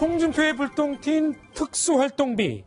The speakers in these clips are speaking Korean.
홍준표의 불똥 튄 특수활동비.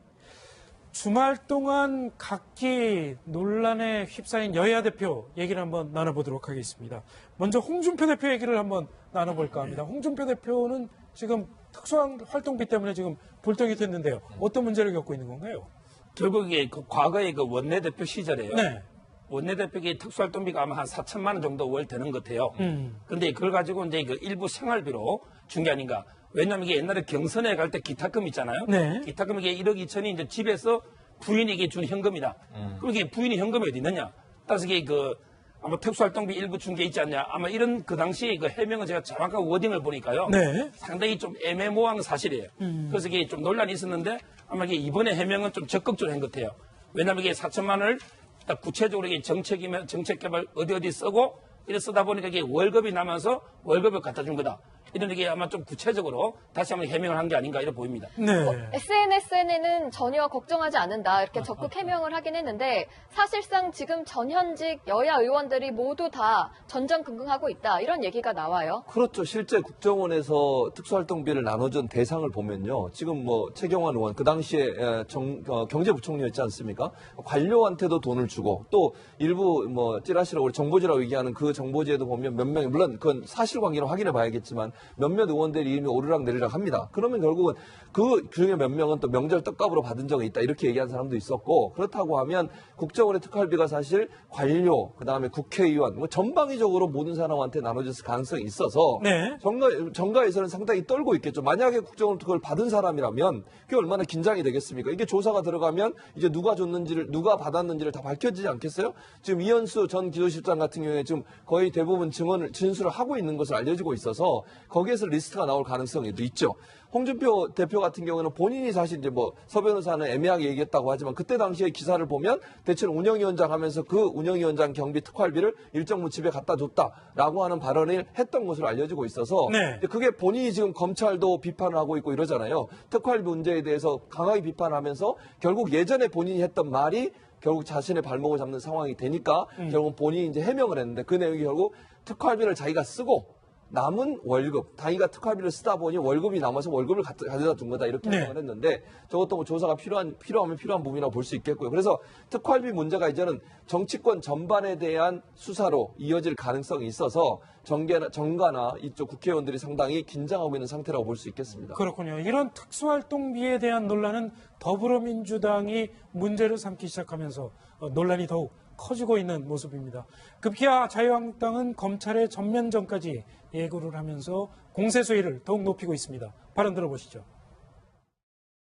주말 동안 각기 논란에 휩싸인 여야 대표 얘기를 한번 나눠보도록 하겠습니다. 먼저 홍준표 대표 얘기를 한번 나눠볼까 합니다. 홍준표 대표는 지금 특수한 활동비 때문에 지금 불똥이 됐는데요. 어떤 문제를 겪고 있는 건가요? 결국 이게 그 과거의 그 원내대표 시절에요. 네. 원내대표의 특수활동비가 아마 한 4천만 원 정도 월 되는 것 같아요. 음. 근데 그걸 가지고 이제 그 일부 생활비로 준 게 아닌가. 왜냐면 이게 옛날에 경선에 갈 때 기타금 있잖아요. 네. 기타금 이게 1억 2천이 이제 집에서 부인에게 준 현금이다. 그럼 이게 부인이 현금이 어디 있느냐? 따라서 이게 그 아마 특수활동비 일부 준 게 있지 않냐. 아마 이런 그 당시에 그 해명은 제가 정확한 워딩을 보니까요. 네. 상당히 좀 애매모호한 사실이에요. 그래서 이게 좀 논란이 있었는데 아마 이게 이번에 해명은 좀 적극적으로 한 것 같아요. 왜냐하면 이게 4천만 원을 딱 구체적으로 이게 정책이면 정책 개발 어디 어디 쓰고 이래 쓰다 보니까 이게 월급이 남아서 월급을 갖다 준 거다. 이런 게 아마 좀 구체적으로 다시 한번 해명을 한 게 아닌가 이렇게 보입니다. 네. SNS에는 전혀 걱정하지 않는다 이렇게 적극 해명을 하긴 했는데 사실상 지금 전현직 여야 의원들이 모두 다 전전긍긍하고 있다 이런 얘기가 나와요. 그렇죠. 실제 국정원에서 특수활동비를 나눠준 대상을 보면요. 지금 뭐 최경환 의원 그 당시에 에, 정- 어, 경제부총리였지 않습니까? 관료한테도 돈을 주고 또 일부 뭐 찌라시라고 우리 정보지라고 얘기하는 그 정보지에도 보면 몇 명이 물론 그건 사실관계로 확인해 봐야겠지만 몇몇 의원들 이름이 오르락 내리락 합니다. 그러면 결국은 그 중에 몇 명은 또 명절 떡값으로 받은 적이 있다 이렇게 얘기하는 사람도 있었고 그렇다고 하면 국정원의 특활비가 사실 관료 그다음에 국회의원 뭐 전방위적으로 모든 사람한테 나눠졌을 가능성이 있어서 네. 정가, 정가에서는 상당히 떨고 있겠죠. 만약에 국정원 그걸 받은 사람이라면 그게 얼마나 긴장이 되겠습니까? 이게 조사가 들어가면 이제 누가 줬는지를, 누가 받았는지를 다 밝혀지지 않겠어요? 지금 이현수 전 기조실장 같은 경우에 지금 거의 대부분 증언을, 진술을 하고 있는 것을 알려지고 있어서 거기에서 리스트가 나올 가능성이 있죠. 홍준표 대표 같은 경우는 본인이 사실 이제 뭐 서 변호사는 애매하게 얘기했다고 하지만 그때 당시에 기사를 보면 대체로 운영위원장 하면서 그 운영위원장 경비 특활비를 일정부 집에 갖다 줬다라고 하는 발언을 했던 것으로 알려지고 있어서 네. 그게 본인이 지금 검찰도 비판을 하고 있고 이러잖아요. 특활비 문제에 대해서 강하게 비판하면서 결국 예전에 본인이 했던 말이 결국 자신의 발목을 잡는 상황이 되니까 결국 본인이 이제 해명을 했는데 그 내용이 결국 특활비를 자기가 쓰고 남은 월급, 자기가 특활비를 쓰다 보니 월급이 남아서 월급을 갖- 가져다 준 거다 이렇게 네. 했는데 저것도 뭐 조사가 필요한 필요하면 필요한 부분이라고 볼 수 있겠고요. 그래서 특활비 문제가 이제는 정치권 전반에 대한 수사로 이어질 가능성이 있어서 정계나 정가나 이쪽 국회의원들이 상당히 긴장하고 있는 상태라고 볼 수 있겠습니다. 그렇군요. 이런 특수활동비에 대한 논란은 더불어민주당이 문제를 삼기 시작하면서 어, 논란이 더욱 커지고 있는 모습입니다. 급기야 자유한국당은 검찰의 전면전까지 예고를 하면서 공세 수위를 더욱 높이고 있습니다. 발언 들어보시죠.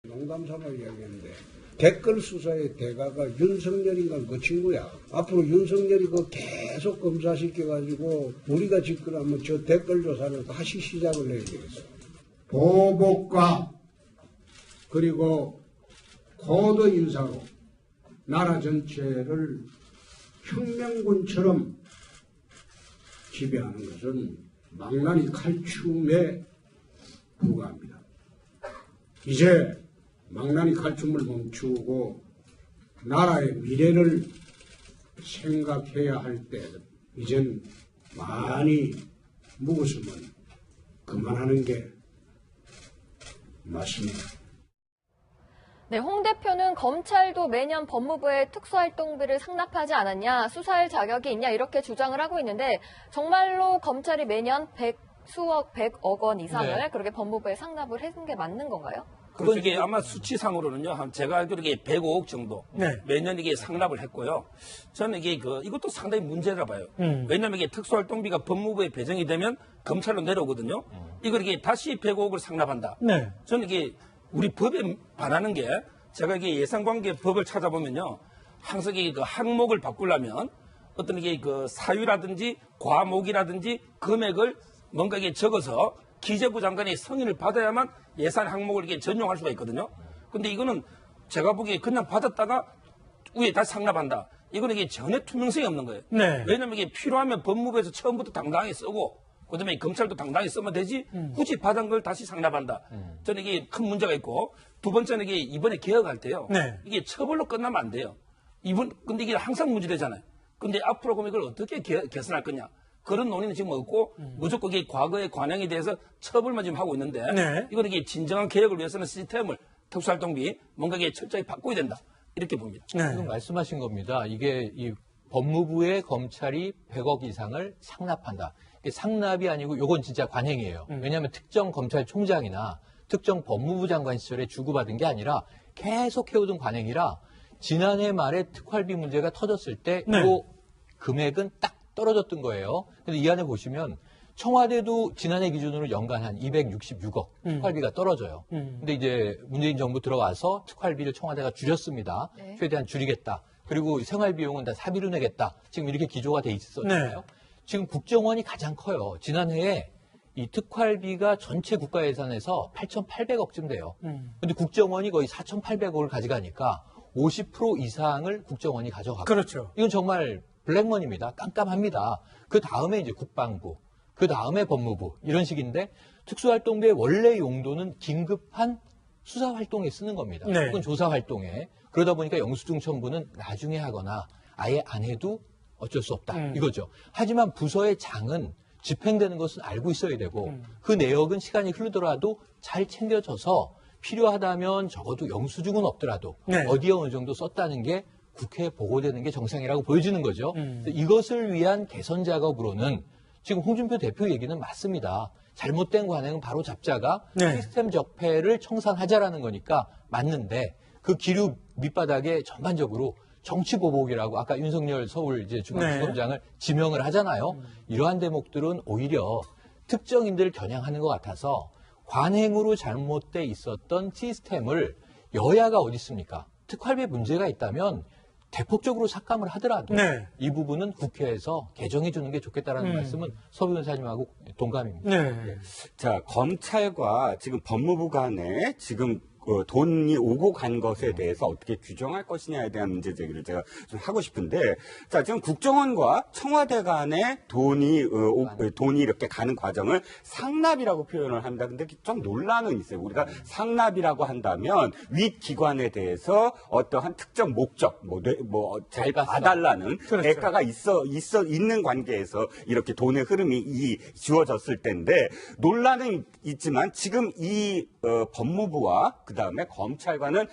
농담 삼아 이야기했는데 댓글 수사의 대가가 윤석열인가 그 친구야. 앞으로 윤석열이 그 계속 검사시켜가지고 우리가 집권하면 저 댓글 조사를 다시 시작을 해야 되겠어. 보복과 그리고 고도 인사로 나라 전체를 혁명군처럼 지배하는 것은 망나니 칼춤에 불과합니다. 이제 망나니 칼춤을 멈추고 나라의 미래를 생각해야 할 때 이젠 많이 묵었으면 그만하는 게 맞습니다. 네, 홍 대표는 검찰도 매년 법무부에 특수활동비를 상납하지 않았냐, 수사할 자격이 있냐 이렇게 주장을 하고 있는데 정말로 검찰이 매년 100 수억, 100억 원 이상을 네. 그렇게 법무부에 상납을 해준 게 맞는 건가요? 그건 이게 아마 수치상으로는요, 한 제가 알기로 이게 105억 정도 네. 매년 이게 상납을 했고요. 저는 이게 그 이것도 상당히 문제라 봐요. 음. 왜냐하면 이게 특수활동비가 법무부에 배정이 되면 검찰로 내려오거든요. 이걸 이게 다시 105억을 상납한다. 네. 저는 이게 우리 법에 반하는 게 제가 이게 예산관계 법을 찾아보면요. 항상 이게 그 항목을 바꾸려면 어떤 이게 그 사유라든지 과목이라든지 금액을 뭔가 이게 적어서 기재부 장관의 승인을 받아야만 예산 항목을 이게 전용할 수가 있거든요. 근데 이거는 제가 보기에 그냥 받았다가 위에 다시 상납한다. 이거는 이게 전혀 투명성이 없는 거예요. 네. 왜냐면 이게 필요하면 법무부에서 처음부터 당당히 쓰고 그다음에 검찰도 당당히 쓰면 되지 굳이 받은 걸 다시 상납한다. 저는 이게 큰 문제가 있고 두 번째는 이게 이번에 개혁할 때요. 네. 이게 처벌로 끝나면 안 돼요. 이번 근데 이게 항상 문제되잖아요. 근데 앞으로 그럼 이걸 어떻게 개, 개선할 거냐? 그런 논의는 지금 없고 무조건 이게 과거의 관행에 대해서 처벌만 지금 하고 있는데 네. 이거는 이게 진정한 개혁을 위해서는 시스템을 특수활동비 뭔가 이게 철저히 바꿔야 된다 이렇게 봅니다. 네. 지금 말씀하신 겁니다. 이게 이 법무부의 검찰이 100억 이상을 상납한다. 상납이 아니고 요건 진짜 관행이에요. 왜냐하면 특정 검찰총장이나 특정 법무부 장관 시절에 주고받은 게 아니라 계속 해오던 관행이라 지난해 말에 특활비 문제가 터졌을 때이 네. 금액은 딱 떨어졌던 거예요. 근데 이 안에 보시면 청와대도 지난해 기준으로 연간 한 266억 특활비가 떨어져요. 음. 근데 이제 문재인 정부 들어와서 특활비를 청와대가 줄였습니다. 네. 최대한 줄이겠다. 그리고 생활 비용은 다 사비로 내겠다. 지금 이렇게 기조가 돼 있었잖아요. 네. 지금 국정원이 가장 커요. 지난해에 이 특활비가 전체 국가 예산에서 8,800억쯤 돼요. 음. 근데 국정원이 거의 4,800억을 가져가니까 50% 이상을 국정원이 가져가고 그렇죠. 이건 정말 블랙머니입니다. 깜깜합니다. 그 다음에 이제 국방부, 그 다음에 법무부 이런 식인데 특수활동비의 원래 용도는 긴급한 수사 활동에 쓰는 겁니다. 네. 혹은 조사 활동에 그러다 보니까 영수증 첨부는 나중에 하거나 아예 안 해도 어쩔 수 없다 음. 이거죠. 하지만 부서의 장은 집행되는 것은 알고 있어야 되고 음. 그 내역은 시간이 흐르더라도 잘 챙겨져서 필요하다면 적어도 영수증은 없더라도 네. 어디에 어느 정도 썼다는 게 국회에 보고되는 게 정상이라고 보여지는 거죠. 음. 이것을 위한 개선 작업으로는 지금 홍준표 대표 얘기는 맞습니다. 잘못된 관행은 바로 잡자가 네. 시스템 적폐를 청산하자라는 거니까 맞는데 그 기류 밑바닥에 전반적으로 정치 보복이라고 아까 윤석열 서울 이제 중앙지검장을 지명을 하잖아요. 이러한 대목들은 오히려 특정인들을 겨냥하는 것 같아서 관행으로 잘못돼 있었던 시스템을 여야가 어디 있습니까? 특활비에 문제가 있다면 대폭적으로 삭감을 하더라도 네. 이 부분은 국회에서 개정해 주는 게 좋겠다라는 음. 말씀은 서 변호사님하고 동감입니다. 네. 자, 검찰과 지금 법무부 간에 지금 어, 돈이 오고 간 것에 대해서 어떻게 규정할 것이냐에 대한 문제 제기를 제가 좀 하고 싶은데, 자, 지금 국정원과 청와대 간에 돈이, 어, 오- 어, 돈이 이렇게 가는 과정을 상납이라고 표현을 합니다. 근데 좀 논란은 있어요. 우리가 상납이라고 한다면 윗 기관에 대해서 어떠한 특정 목적, 뭐, 뇌- 뭐, 잘 대가성. 봐달라는 그렇죠. 대가가 있어, 있어, 있는 관계에서 이렇게 돈의 흐름이 이, 주어졌을 텐데, 논란은 있지만 지금 이, 어, 법무부와 그 다음에 검찰과는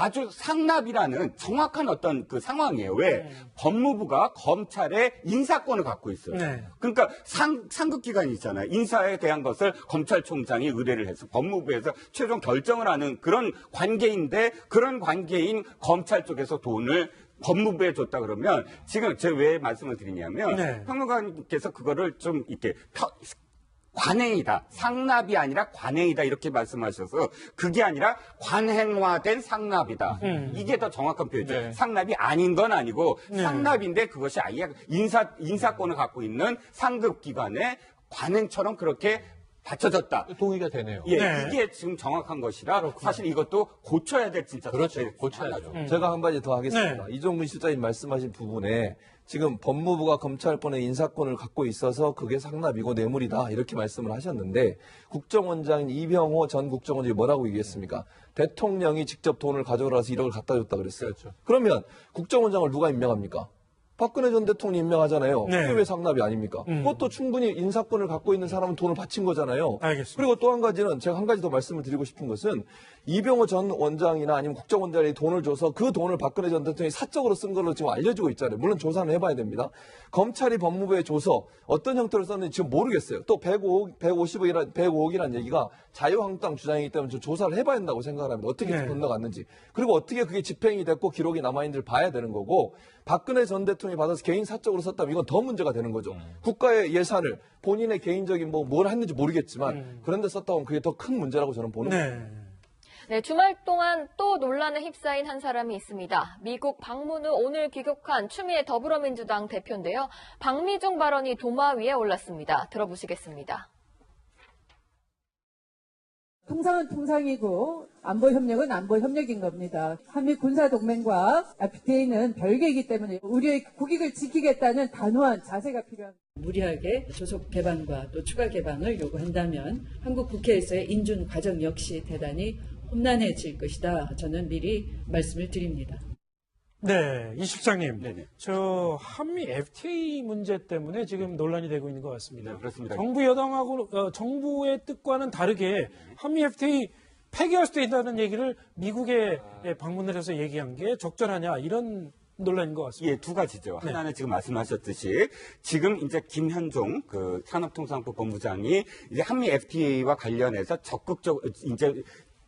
아주 상납이라는 정확한 어떤 그 상황이에요. 왜? 법무부가 검찰의 인사권을 갖고 있어요. 네. 그러니까 상, 상급 기관이 있잖아요. 인사에 대한 것을 검찰총장이 의뢰를 해서 법무부에서 최종 결정을 하는 그런 관계인데 그런 관계인 검찰 쪽에서 돈을 법무부에 줬다 그러면 지금 제가 왜 말씀을 드리냐면 네. 평론가님께서 그거를 좀 이렇게 펴- 관행이다. 상납이 아니라 관행이다. 이렇게 말씀하셔서 그게 아니라 관행화된 상납이다. 음. 이게 더 정확한 표현이죠. 네. 상납이 아닌 건 아니고 네. 상납인데 그것이 아예 인사, 인사권을 갖고 있는 상급기관의 관행처럼 그렇게 받쳐졌다. 동의가 되네요. 예, 네. 이게 지금 정확한 것이라 사실 이것도 고쳐야 될 진짜 그렇죠. 네, 고쳐야죠. 음. 제가 한 가지 더 하겠습니다. 네. 이종문 실장님 말씀하신 부분에 지금 법무부가 검찰권의 인사권을 갖고 있어서 그게 상납이고 뇌물이다 이렇게 말씀을 하셨는데 국정원장인 이병호 전 국정원장이 뭐라고 얘기했습니까? 대통령이 직접 돈을 가져가서 1억을 갖다 줬다 그랬어요. 그렇죠. 그러면 국정원장을 누가 임명합니까? 박근혜 전 대통령이 임명하잖아요. 네. 그게 왜 상납이 아닙니까? 음. 그것도 충분히 인사권을 갖고 있는 사람은 돈을 바친 거잖아요. 알겠습니다. 그리고 또 한 가지는 제가 한 가지 더 말씀을 드리고 싶은 것은 이병호 전 원장이나 아니면 국정원장이 돈을 줘서 그 돈을 박근혜 전 대통령이 사적으로 쓴 걸로 지금 알려지고 있잖아요. 물론 조사는 해봐야 됩니다. 검찰이 법무부에 줘서 어떤 형태로 썼는지 지금 모르겠어요. 또 105억, 150억이란, 105억이라는 얘기가 자유한국당 주장이기 때문에 좀 조사를 해봐야 된다고 생각을 합니다. 어떻게 네. 건너갔는지. 그리고 어떻게 그게 집행이 됐고 기록이 남아있는지를 봐야 되는 거고 박근혜 전 대통령이 받아서 개인 사적으로 썼다면 이건 더 문제가 되는 거죠. 국가의 예산을 본인의 개인적인 뭐 뭘 했는지 모르겠지만 그런데 썼다고 하면 그게 더 큰 문제라고 저는 보는 거예요. 네. 네, 주말 동안 또 논란에 휩싸인 한 사람이 있습니다. 미국 방문 후 오늘 귀국한 추미애 더불어민주당 대표인데요. 박미중 발언이 도마 위에 올랐습니다. 들어보시겠습니다. 통상은 통상이고 안보 협력은 안보 협력인 겁니다. 한미 군사 동맹과 FTA는 별개이기 때문에 우리의 국익을 지키겠다는 단호한 자세가 필요합니다. 무리하게 조속 개방과 또 추가 개방을 요구한다면 한국 국회에서의 인준 과정 역시 대단히 험난해질 것이다. 저는 미리 말씀을 드립니다. 네, 이 실장님. 네네. 저 한미 FTA 문제 때문에 지금 논란이 되고 있는 것 같습니다. 네, 그렇습니다. 정부 여당하고 어, 정부의 뜻과는 다르게 한미 FTA 폐기할 수도 있다는 얘기를 미국에 방문을 해서 얘기한 게 적절하냐 이런 논란인 것 같습니다. 예, 두 가지죠. 네. 하나는 지금 말씀하셨듯이 지금 이제 김현종 그 산업통상부 본부장이 이제 한미 FTA와 관련해서 적극적 이제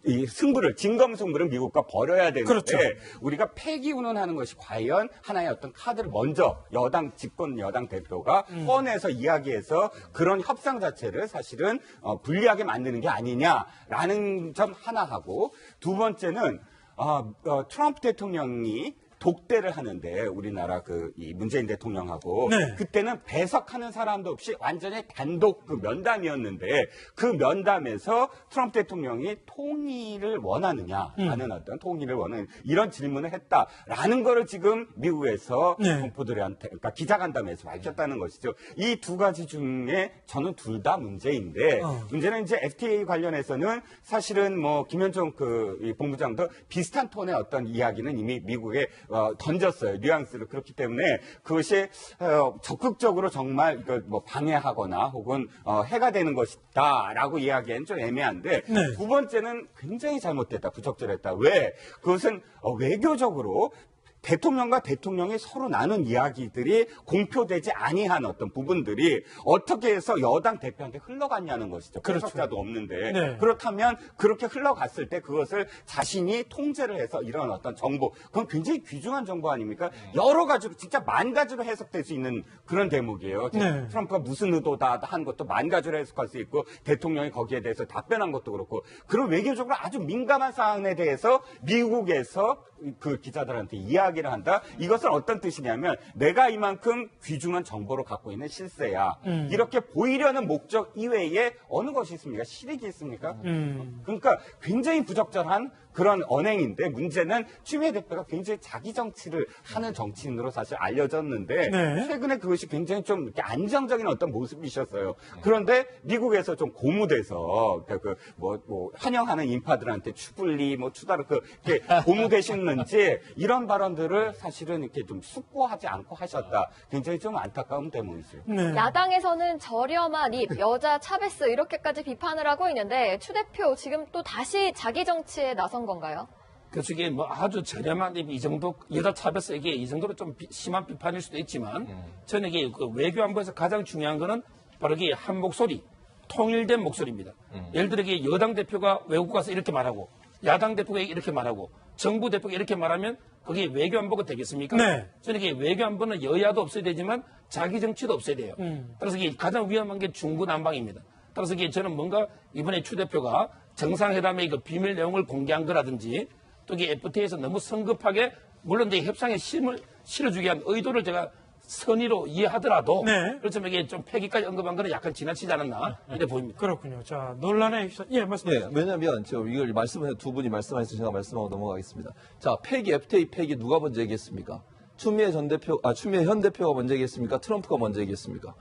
이 승부를 진검 승부를 미국과 벌여야 되는데 그렇죠. 우리가 폐기 운운하는 것이 과연 하나의 어떤 카드를 먼저 여당 집권 여당 대표가 음. 꺼내서 이야기해서 그런 협상 자체를 사실은 어, 불리하게 만드는 게 아니냐라는 점 하나 하고 두 번째는 아, 어, 트럼프 대통령이 독대를 하는데 우리나라 그 이 문재인 대통령하고 네. 그때는 배석하는 사람도 없이 완전히 단독 그 면담이었는데 그 면담에서 트럼프 대통령이 통일을 원하느냐 음. 하는 어떤 통일을 원하는 이런 질문을 했다라는 거를 지금 미국에서 네. 공포들한테 그러니까 기자간담회에서 밝혔다는 것이죠. 이 두 가지 중에 저는 둘 다 문제인데 어. 문제는 이제 FTA 관련해서는 사실은 뭐 김현종 그이 본부장도 비슷한 톤의 어떤 이야기는 이미 미국에 어, 던졌어요. 뉘앙스를. 그렇기 때문에 그것이 어, 적극적으로 정말 이거 뭐 방해하거나 혹은 어, 해가 되는 것이다라고 이야기하기엔 좀 애매한데 네. 두 번째는 굉장히 잘못됐다. 부적절했다. 왜? 그것은 어, 외교적으로 대통령과 대통령이 서로 나눈 이야기들이 공표되지 아니한 어떤 부분들이 어떻게 해서 여당 대표한테 흘러갔냐는 것이죠. 그렇죠. 그렇죠. 도 없는데 네. 그렇다면 그렇게 흘러갔을 때 그것을 자신이 통제를 해서 이런 어떤 정보 그건 굉장히 귀중한 정보 아닙니까? 여러 가지로 진짜 만 가지로 해석될 수 있는 그런 대목이에요. 네. 트럼프가 무슨 의도다 한 것도 만 가지로 해석할 수 있고 대통령이 거기에 대해서 답변한 것도 그렇고 그런 외교적으로 아주 민감한 사안에 대해서 미국에서 그 기자들한테 이야기를 한다. 이것은 어떤 뜻이냐면 내가 이만큼 귀중한 정보를 갖고 있는 실세야. 음. 이렇게 보이려는 목적 이외에 어느 것이 있습니까? 실익이 있습니까? 음. 그러니까 굉장히 부적절한 그런 언행인데 문제는 추미애 대표가 굉장히 자기 정치를 하는 정치인으로 사실 알려졌는데 네. 최근에 그것이 굉장히 좀 이렇게 안정적인 어떤 모습이셨어요. 그런데 미국에서 좀 고무돼서 그뭐 뭐 환영하는 인파들한테 추불리 뭐 추다르 그 이렇게 고무되셨는지 이런 발언들을 사실은 이렇게 좀 숙고하지 않고 하셨다. 굉장히 좀 안타까운 대목이죠. 네. 야당에서는 저렴한 입, 여자 차베스 이렇게까지 비판을 하고 있는데 추 대표 지금 또 다시 자기 정치에 나선 건가요? 그래서 이게 뭐 아주 저렴한 이 정도 여자 차별서 이게 이 정도로 좀 비- 심한 비판일 수도 있지만 저는 이게 그 외교안보에서 가장 중요한 거는 바로 이게 한 목소리, 통일된 목소리입니다. 예를 들어 이게 여당 대표가 외국 가서 이렇게 말하고 야당 대표가 이렇게 말하고 정부 대표가 이렇게 말하면 그게 외교안보가 되겠습니까? 네. 저는 이게 외교안보는 여야도 없어야 되지만 자기 정치도 없어야 돼요. 음. 따라서 이게 가장 위험한 게 중구난방입니다. 따라서 이게 저는 뭔가 이번에 추 대표가 정상회담의 그 비밀 내용을 공개한 거라든지 또 이게 FTA에서 너무 성급하게 물론 협상에 심을 실어주기 위한 의도를 제가 선의로 이해하더라도 네. 그렇지만 이게 좀 폐기까지 언급한 거는 약간 지나치지 않았나 이래 보입니다. 그렇군요. 자, 논란에 휩싸, 예, 말씀하세요. 예, 왜냐면 저 이걸 말씀해 두 분이 말씀하셔서 제가 말씀하고 넘어가겠습니다. 자, 폐기 FTA 폐기 누가 먼저 얘기했습니까? 추미애 전 대표, 아 추미애 현 대표가 먼저 얘기했습니까? 트럼프가 먼저 얘기했습니까?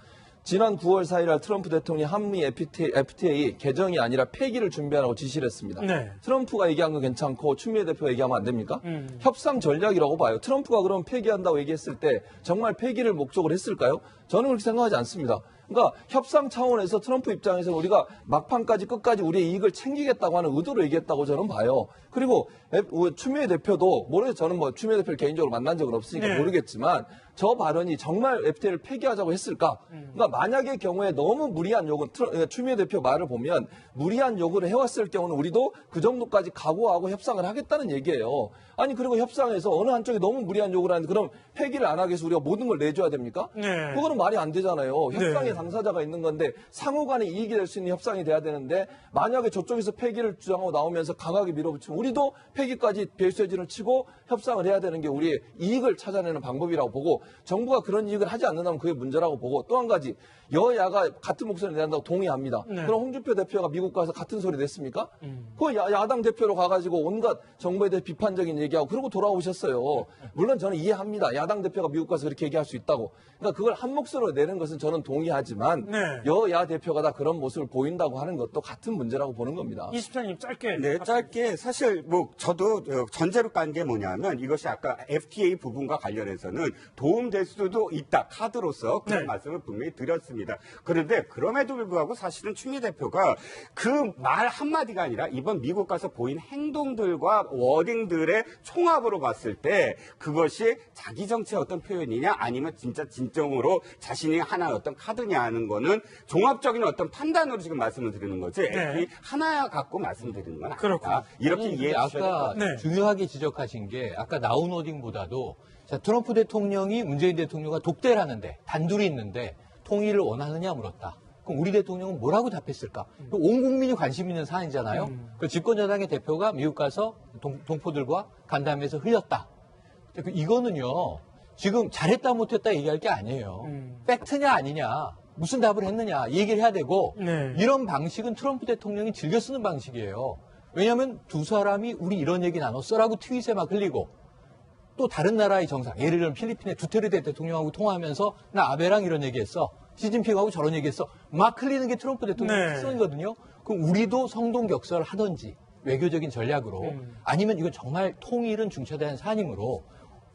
지난 9월 4일 날 트럼프 대통령이 한미 FTA, FTA 개정이 아니라 폐기를 준비하라고 지시를 했습니다. 네. 트럼프가 얘기한 건 괜찮고 추미애 대표가 얘기하면 안 됩니까? 음. 협상 전략이라고 봐요. 트럼프가 그럼 폐기한다고 얘기했을 때 정말 폐기를 목적으로 했을까요? 저는 그렇게 생각하지 않습니다. 그러니까 협상 차원에서 트럼프 입장에서 우리가 막판까지 끝까지 우리의 이익을 챙기겠다고 하는 의도로 얘기했다고 저는 봐요. 그리고 추미애 대표도 모르겠 저는 뭐 추미애 대표를 개인적으로 만난 적은 없으니까 네. 모르겠지만 저 발언이 정말 FTA를 폐기하자고 했을까? 그러니까 만약의 경우에 너무 무리한 요구, 추미애 대표 말을 보면 무리한 요구를 해왔을 경우는 우리도 그 정도까지 각오하고 협상을 하겠다는 얘기예요. 아니 그리고 협상에서 어느 한쪽이 너무 무리한 요구를 하는데 그럼 폐기를 안 하기 위해서 우리가 모든 걸 내줘야 됩니까? 네. 그거는 말이 안 되잖아요. 협상의 네. 당사자가 있는 건데 상호 간에 이익이 될 수 있는 협상이 돼야 되는데 만약에 저쪽에서 폐기를 주장하고 나오면서 강하게 밀어붙이면 우리도 폐기까지 배수진을 치고 협상을 해야 되는 게 우리의 이익을 찾아내는 방법이라고 보고 정부가 그런 이익을 하지 않는다면 그게 문제라고 보고 또 한 가지 여야가 같은 목소리 내한다고 동의합니다. 네. 그럼 홍준표 대표가 미국 가서 같은 소리 냈습니까? 음. 그 야, 야당 대표로 가가지고 온갖 정부에 대해 비판적인 얘기 하고 그러고 돌아오셨어요. 물론 저는 이해합니다. 야당 대표가 미국 가서 그렇게 얘기할 수 있다고. 그러니까 그걸 한 목소리로 내는 것은 저는 동의하지 하지만 네. 여야 대표가 다 그런 모습을 보인다고 하는 것도 같은 문제라고 보는 겁니다. 이십사님 짧게. 네, 짧게 사실 뭐 저도 어, 전제로 깐 게 뭐냐면 이것이 아까 FTA 부분과 관련해서는 도움될 수도 있다 카드로서 그런 네. 말씀을 분명히 드렸습니다. 그런데 그럼에도 불구하고 사실은 추미 대표가 그 말 한마디가 아니라 이번 미국 가서 보인 행동들과 워딩들의 총합으로 봤을 때 그것이 자기 정치의 어떤 표현이냐 아니면 진짜 진정으로 자신이 하나의 어떤 카드냐 하는 거는 종합적인 어떤 판단으로 지금 말씀을 드리는 거지 네. 이 하나 갖고 말씀드리는 건 그렇군요. 아니다. 이렇게 이해해 주셔야 아까 같아요. 네. 중요하게 지적하신 게 아까 나온 워딩보다도 자, 트럼프 대통령이 문재인 대통령과 독대를 하는데 단둘이 있는데 통일을 원하느냐 물었다. 그럼 우리 대통령은 뭐라고 답했을까? 음. 온 국민이 관심 있는 사안이잖아요. 그 집권 여당의 대표가 미국 가서 동, 동포들과 간담회에서 흘렸다. 그 이거는요. 지금 잘했다 못했다 얘기할 게 아니에요. 음. 팩트냐 아니냐. 무슨 답을 했느냐 얘기를 해야 되고 네. 이런 방식은 트럼프 대통령이 즐겨 쓰는 방식이에요. 왜냐하면 두 사람이 우리 이런 얘기 나눴어라고 트윗에 막 흘리고 또 다른 나라의 정상, 예를 들면 필리핀의 두테르테 대통령하고 통화하면서 나 아베랑 이런 얘기했어. 시진핑하고 저런 얘기했어. 막 흘리는 게 트럼프 대통령의 네. 특성이거든요. 그럼 우리도 성동격설 하든지 외교적인 전략으로 음. 아니면 이건 정말 통일은 중차대한 사안이므로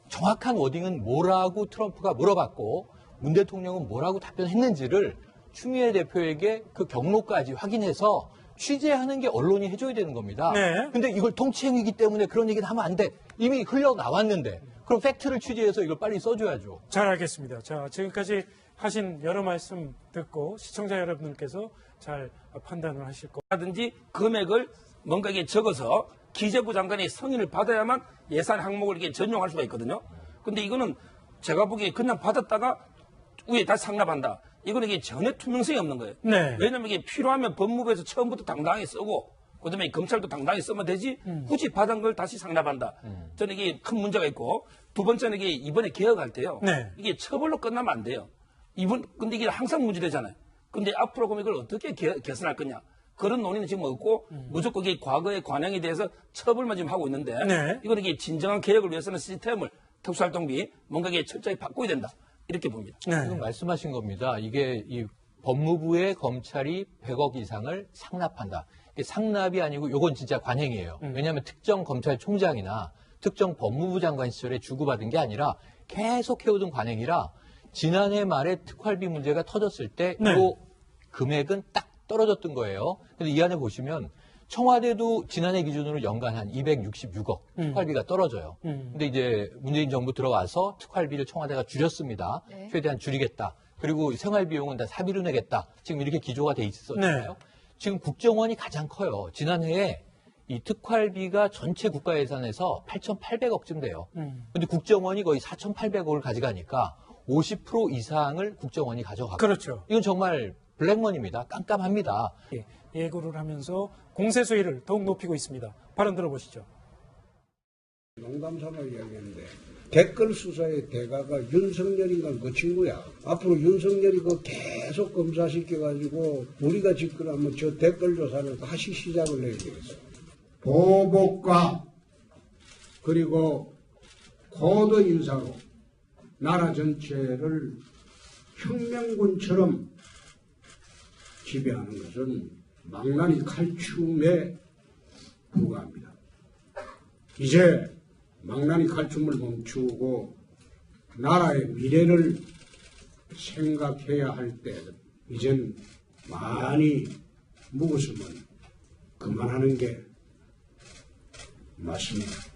정확한 워딩은 뭐라고 트럼프가 물어봤고 문 대통령은 뭐라고 답변했는지를 추미애 대표에게 그 경로까지 확인해서 취재하는 게 언론이 해줘야 되는 겁니다. 네. 근데 이걸 통치행위이기 때문에 그런 얘기는 하면 안 돼. 이미 흘러나왔는데. 그럼 팩트를 취재해서 이걸 빨리 써줘야죠. 잘 알겠습니다. 자, 지금까지 하신 여러 말씀 듣고 시청자 여러분들께서 잘 판단을 하실 거. 라든지 금액을 뭔가 이게 적어서 기재부 장관의 승인을 받아야만 예산 항목을 이게 전용할 수가 있거든요. 근데 이거는 제가 보기에 그냥 받았다가 위에 다시 상납한다. 이거는 이게 전혀 투명성이 없는 거예요. 네. 왜냐면 이게 필요하면 법무부에서 처음부터 당당히 쓰고 그다음에 검찰도 당당히 쓰면 되지 굳이 받은 걸 다시 상납한다. 저는 이게 큰 문제가 있고 두 번째는 이게 이번에 개혁할 때요. 네. 이게 처벌로 끝나면 안 돼요. 이번 근데 이게 항상 문제되잖아요. 근데 앞으로 그럼 이걸 어떻게 개, 개선할 거냐? 그런 논의는 지금 없고 무조건 이게 과거의 관행에 대해서 처벌만 지금 하고 있는데 네. 이거는 이게 진정한 개혁을 위해서는 시스템을 특수활동비 뭔가 이게 철저히 바꿔야 된다 이렇게 봅니다. 네. 지금 말씀하신 겁니다. 이게 이 법무부의 검찰이 100억 이상을 상납한다. 이게 상납이 아니고 요건 진짜 관행이에요. 왜냐하면 특정 검찰총장이나 특정 법무부 장관 시절에 주고받은 게 아니라 계속 해오던 관행이라 지난해 말에 특활비 문제가 터졌을 때 네. 요 금액은 딱 떨어졌던 거예요. 근데 이 안에 보시면 청와대도 지난해 기준으로 연간 한 266억 특활비가 떨어져요. 음. 근데 이제 문재인 정부 들어와서 특활비를 청와대가 줄였습니다. 네. 최대한 줄이겠다. 그리고 생활 비용은 다 사비로 내겠다. 지금 이렇게 기조가 돼 있었잖아요. 네. 지금 국정원이 가장 커요. 지난해에 이 특활비가 전체 국가 예산에서 8,800억쯤 돼요. 음. 근데 국정원이 거의 4,800억을 가져가니까 50% 이상을 국정원이 가져가고 그렇죠. 이건 정말 블랙머니입니다. 깜깜합니다. 예, 예고를 하면서 공세 수위를 더욱 높이고 있습니다. 발언 들어보시죠. 농담 삼아 이야기했는데 댓글 수사의 대가가 윤석열인가 그 친구야. 앞으로 윤석열이 그 계속 검사시켜가지고 우리가 집권하면 저 댓글 조사를 다시 시작을 해야 되겠어. 보복과 그리고 코드 인사로 나라 전체를 혁명군처럼 지배하는 것은 망나니 칼춤에 불과합니다. 이제 망나니 칼춤을 멈추고 나라의 미래를 생각해야 할 때 이젠 많이 묵었으면 그만하는 게 맞습니다.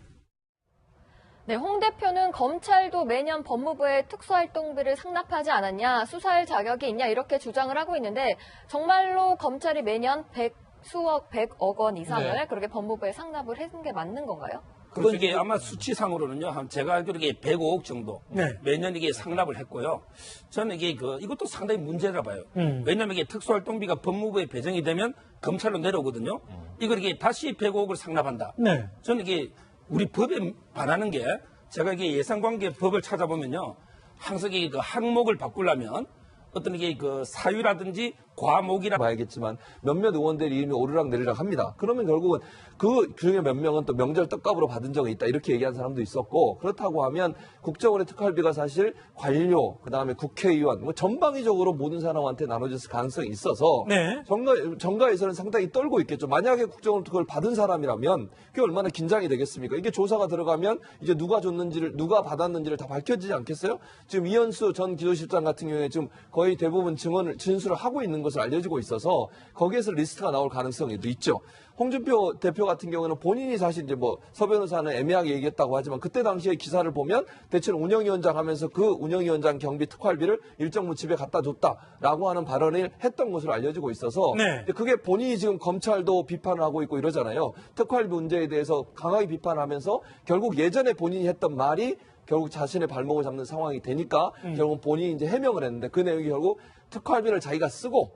네, 홍 대표는 검찰도 매년 법무부에 특수활동비를 상납하지 않았냐, 수사할 자격이 있냐 이렇게 주장을 하고 있는데 정말로 검찰이 매년 백 수억, 백억 원 이상을 네. 그렇게 법무부에 상납을 해준 게 맞는 건가요? 그건 이게 아마 수치상으로는요, 한 제가 알기로 이게 105억 정도 네. 매년 이게 상납을 했고요. 저는 이게 그 이것도 상당히 문제라 봐요. 음. 왜냐하면 이게 특수활동비가 법무부에 배정이 되면 검찰로 내려오거든요. 이걸 이게 다시 105억을 상납한다. 네. 저는 이게 우리 법에 반하는 게 제가 이게 예산관계 법을 찾아보면요, 항상 이게 그 항목을 바꾸려면 어떤 이게 그 사유라든지 과목이라 봐야겠지만 몇몇 의원들의 이름이 오르락 내리락 합니다. 그러면 결국은 그 중에 몇 명은 또 명절 떡값으로 받은 적이 있다 이렇게 얘기한 사람도 있었고 그렇다고 하면 국정원의 특활비가 사실 관료 그다음에 국회의원 뭐 전방위적으로 모든 사람한테 나눠졌을 가능성이 있어서 네. 정가 정가 에서는 상당히 떨고 있겠죠. 만약에 국정원 특활 받은 사람이라면 그게 얼마나 긴장이 되겠습니까? 이게 조사가 들어가면 이제 누가 줬는지를 누가 받았는지를 다 밝혀지지 않겠어요? 지금 이현수 전 기조실장 같은 경우에 지금 거의 대부분 증언을 진술을 하고 있는 것으로 알려지고 있어서 거기에서 리스트가 나올 가능성이 있죠. 홍준표 대표 같은 경우는 본인이 사실 이제 뭐 서 변호사는 애매하게 얘기했다고 하지만 그때 당시에 기사를 보면 대체 로 운영위원장 하면서 그 운영위원장 경비 특활비를 일정부 집에 갖다 줬다라고 하는 발언을 했던 것으로 알려지고 있어서 네. 그게 본인이 지금 검찰도 비판을 하고 있고 이러잖아요. 특활비 문제에 대해서 강하게 비판하면서 결국 예전에 본인이 했던 말이 결국 자신의 발목을 잡는 상황이 되니까 결국 본인이 이제 해명을 했는데 그 내용이 결국 특활비를 자기가 쓰고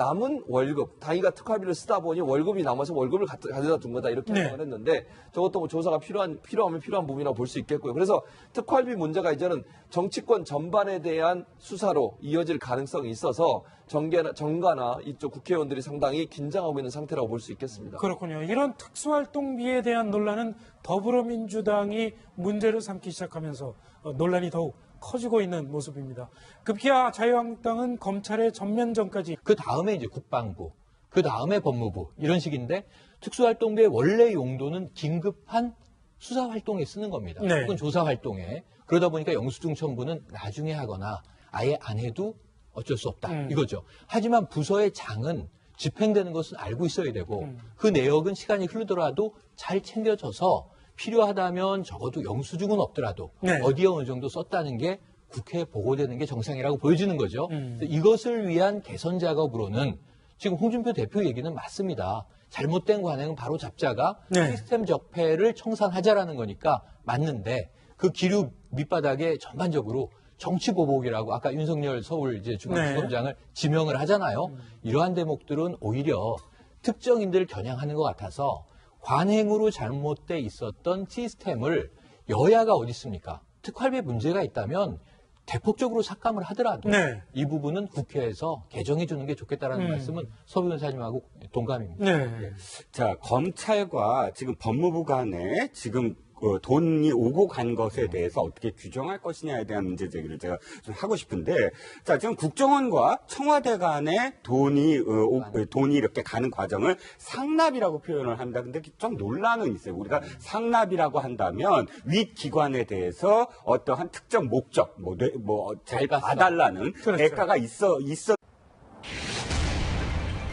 남은 월급, 당이가 특활비를 쓰다 보니 월급이 남아서 월급을 가- 가져다 둔 거다 이렇게 네. 했는데 저것도 뭐 조사가 필요한 필요하면 필요한 부분이라고 볼 수 있겠고요. 그래서 특활비 문제가 이제는 정치권 전반에 대한 수사로 이어질 가능성이 있어서 정계나 정가나 이쪽 국회의원들이 상당히 긴장하고 있는 상태라고 볼 수 있겠습니다. 그렇군요. 이런 특수활동비에 대한 논란은 더불어민주당이 문제를 삼기 시작하면서 어, 논란이 더욱 커지고 있는 모습입니다. 급기야 자유한국당은 검찰의 전면전까지 그 다음에 이제 국방부, 그 다음에 법무부 이런 식인데 특수활동비의 원래 용도는 긴급한 수사 활동에 쓰는 겁니다. 네. 혹은 조사 활동에 그러다 보니까 영수증 첨부는 나중에 하거나 아예 안 해도 어쩔 수 없다 음. 이거죠. 하지만 부서의 장은 집행되는 것은 알고 있어야 되고 음. 그 내역은 시간이 흐르더라도 잘 챙겨져서 필요하다면 적어도 영수증은 없더라도 네. 어디에 어느 정도 썼다는 게 국회에 보고되는 게 정상이라고 보여지는 거죠. 음. 이것을 위한 개선 작업으로는 지금 홍준표 대표 얘기는 맞습니다. 잘못된 관행은 바로 잡자가 네. 시스템 적폐를 청산하자라는 거니까 맞는데 그 기류 밑바닥에 전반적으로 정치 보복이라고 아까 윤석열 서울 이제 중앙지검장을 지명을 하잖아요. 이러한 대목들은 오히려 특정인들을 겨냥하는 것 같아서 관행으로 잘못돼 있었던 시스템을 여야가 어디 있습니까? 특활비 문제가 있다면 대폭적으로 삭감을 하더라도 네. 이 부분은 국회에서 개정해 주는 게 좋겠다라는 음. 말씀은 서 변호사님하고 동감입니다. 네. 자, 검찰과 지금 법무부 간에 지금 어, 돈이 오고 간 것에 대해서 어떻게 규정할 것이냐에 대한 문제 제기를 제가 좀 하고 싶은데, 자, 지금 국정원과 청와대 간에 돈이, 어, 오- 어, 돈이 이렇게 가는 과정을 상납이라고 표현을 합니다. 근데 좀 논란은 있어요. 우리가 상납이라고 한다면 윗 기관에 대해서 어떠한 특정 목적, 뭐, 뇌- 뭐, 잘 대가 봐달라는 그렇죠. 대가가 있어, 있어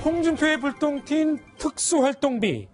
홍준표의 불똥 튄 특수활동비.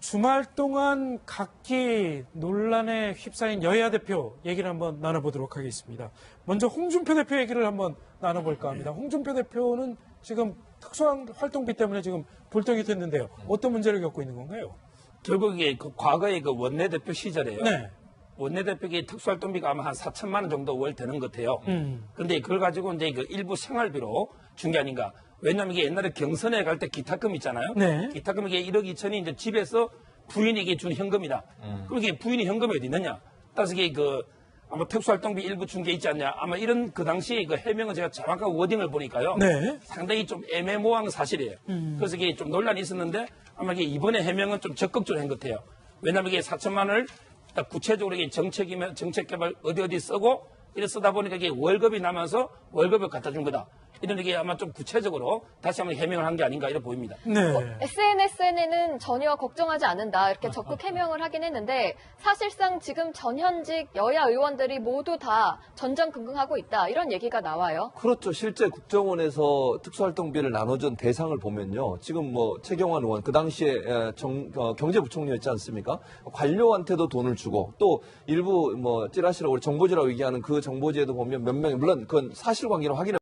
주말 동안 각기 논란에 휩싸인 여야 대표 얘기를 한번 나눠보도록 하겠습니다. 먼저 홍준표 대표 얘기를 한번 나눠볼까 합니다. 홍준표 대표는 지금 특수활동비 때문에 지금 불똥이 됐는데요. 어떤 문제를 겪고 있는 건가요? 결국 이게 그 과거의 그 원내대표 시절에요. 네. 원내대표의 특수활동비가 아마 한 4천만 원 정도 월 되는 것 같아요. 음. 근데 그걸 가지고 이제 그 일부 생활비로 준 게 아닌가. 왜냐면 이게 옛날에 경선에 갈 때 기타금 있잖아요. 네. 기타금 이게 1억 2천이 이제 집에서 부인에게 준 현금이다. 그럼 이게 부인이 현금이 어디 있느냐? 따라서 이게 그 아마 특수활동비 일부 준 게 있지 않냐. 아마 이런 그 당시에 그 해명은 제가 정확한 워딩을 보니까요. 네. 상당히 좀 애매모호한 사실이에요. 그래서 이게 좀 논란이 있었는데 아마 이게 이번에 해명은 좀 적극적으로 한 것 같아요. 왜냐하면 이게 4천만 원을 딱 구체적으로 이게 정책이면 정책 개발 어디 어디 쓰고 이래 쓰다 보니까 이게 월급이 남아서 월급을 갖다 준 거다. 이런 게 아마 좀 구체적으로 다시 한번 해명을 한 게 아닌가 이렇게 보입니다. 네. SNS에는 전혀 걱정하지 않는다 이렇게 적극 해명을 하긴 했는데 사실상 지금 전현직 여야 의원들이 모두 다 전전긍긍하고 있다 이런 얘기가 나와요. 그렇죠. 실제 국정원에서 특수활동비를 나눠준 대상을 보면요. 지금 뭐 최경환 의원 그 당시에 에, 정- 어, 경제부총리였지 않습니까? 관료한테도 돈을 주고 또 일부 뭐 찌라시라고 우리 정보지라고 얘기하는 그 정보지에도 보면 몇 명, 물론 그건 사실관계로 확인해